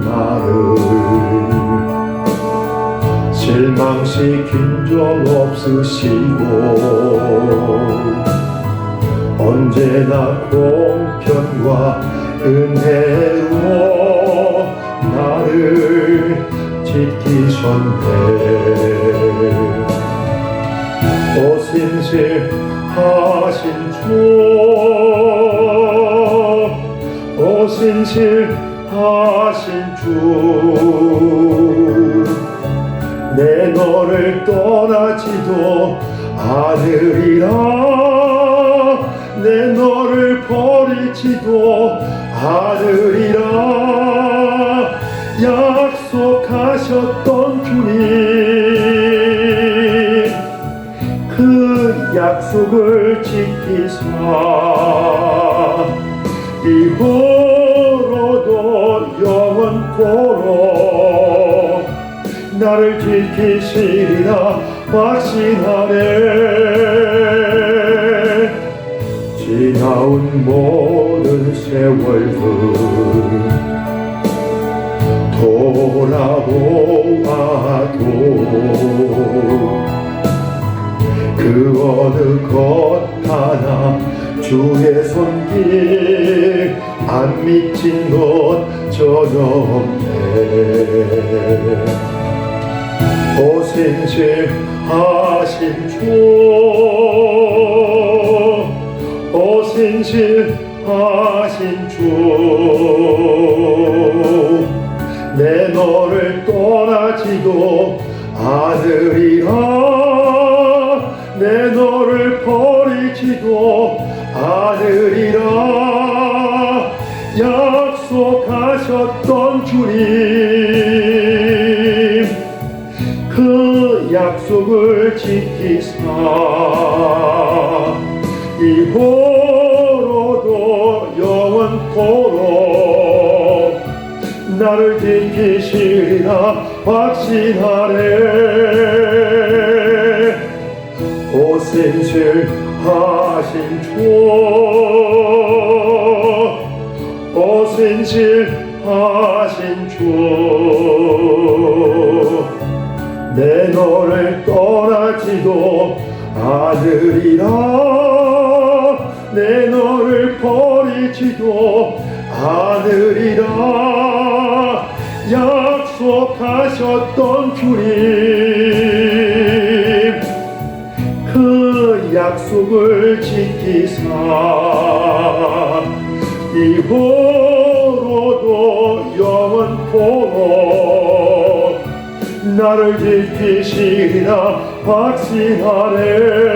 나를 실망시킨 적 없으시고 언제나 공평과 은혜로 나를 지키셨네. 오신실 하신 주 오신실 하신 주 내 너를 떠나지도 않으리라. 내 너를 버리지도 않으리라. 약속하셨던 주님 그 약속을 지키사 이후로도 영원토록 나를 지키시리라 확신하네. 지나온 모든 세월들 돌아보아도 그 어느 것 하나 주의 손길 안 미친 것 전혀 없네. 오신실 하신 주 오신실 하신 주 내 너를 떠나지도 않으리라. 내 너를 버리지도 약속하셨던 주님 그 약속을 지키사 이후로도 영원토록 나를 지키시리라 확신하네 오신실 하신 주. 오 신실 하신 주. 내 너를 떠나지도 않으리라. 내 너를 버리지도 않으리라. 약속하셨던 주님 그 약속을 지키사 이후로도 영원토록 나를 지키시리라 확신하네